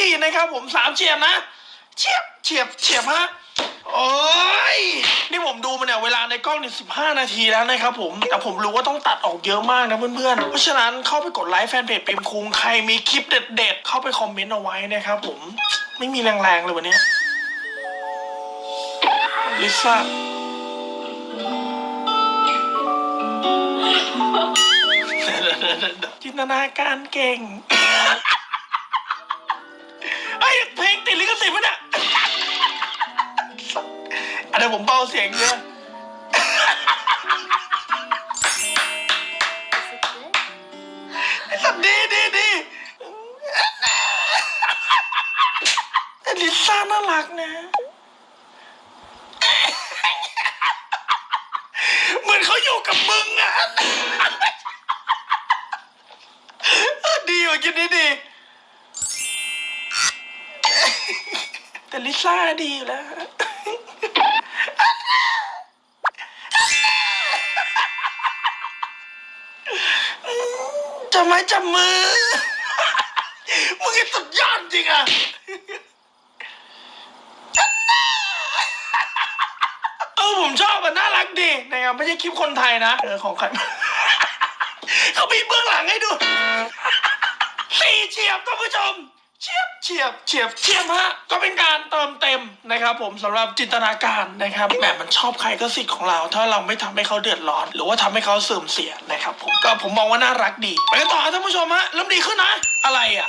ดีนะครับผมสามเฉียบนะ เฉียบเฉียบเฉียบฮะโอ้ยนี่ผมดูมาเนี่ยเวลาในกล้องเนี่ยสิบห้านาทีแล้วนะครับผม แต่ผมรู้ว่าต้องตัดออกเยอะมากนะเพื่อนๆ เพราะฉะนั้นเข้าไปกดไลค์แฟนเพจปิมคุงใครมีคลิปเด็ดๆ เข้าไปคอมเมนต์เอาไว้นะครับผม ไม่มีแรงๆเลยวันนี้ลิซ่าจินตนาการเก่ง เพลงติดลิขสิทธิ์ปะเนี่ยอันนี้ผมเบาเสียงเยอะไอ้สัตว์ดีดีดีไอ้ลิซ่าน่ารักนะ เหมือนเขาอยู่กับมึงอะดีกว่ากินดีดี แต่ลิซ่าดีอยู่แล้วจะไม่จับมือ มึงสุดยอดจริงอะเออผมชอบมันน่ารักดีนะครับไม่ใช่คลิปคนไทยนะเออของใครเขามีเบื้องหลังให้ดูสี่เฉียบท่านผู้ชม เฉียบเฉียบเฉียบเฉียบฮะก็เป็นการเติมเต็มนะครับ ผมสำหรับจินตนาการนะครับแหมมันชอบใครก็สิทธิ์ของเรา ถ้าเราไม่ทำให้เขาเดือดร้อน หรือว่าทำให้เขาเสื่อมเสียนะครับผมก็ผมมองว่าน่ารักดี ไปกันต่อครับท่านผู้ชมฮะเริ่มดีขึ้นนะ อะไรอะ